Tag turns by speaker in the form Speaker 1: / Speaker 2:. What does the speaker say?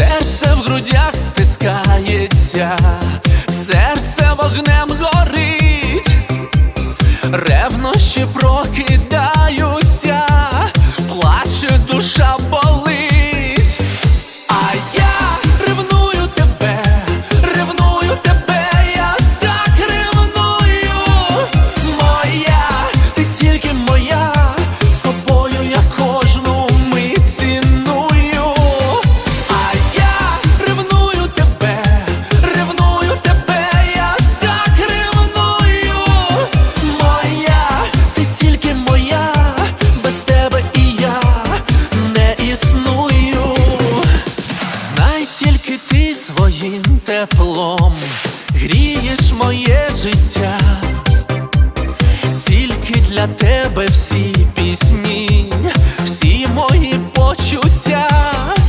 Speaker 1: серце в грудях стискається, серце вогнем горить, ревнощі прокидаються, плаче душа. Ти своїм теплом грієш моє життя, тільки для тебе всі пісні.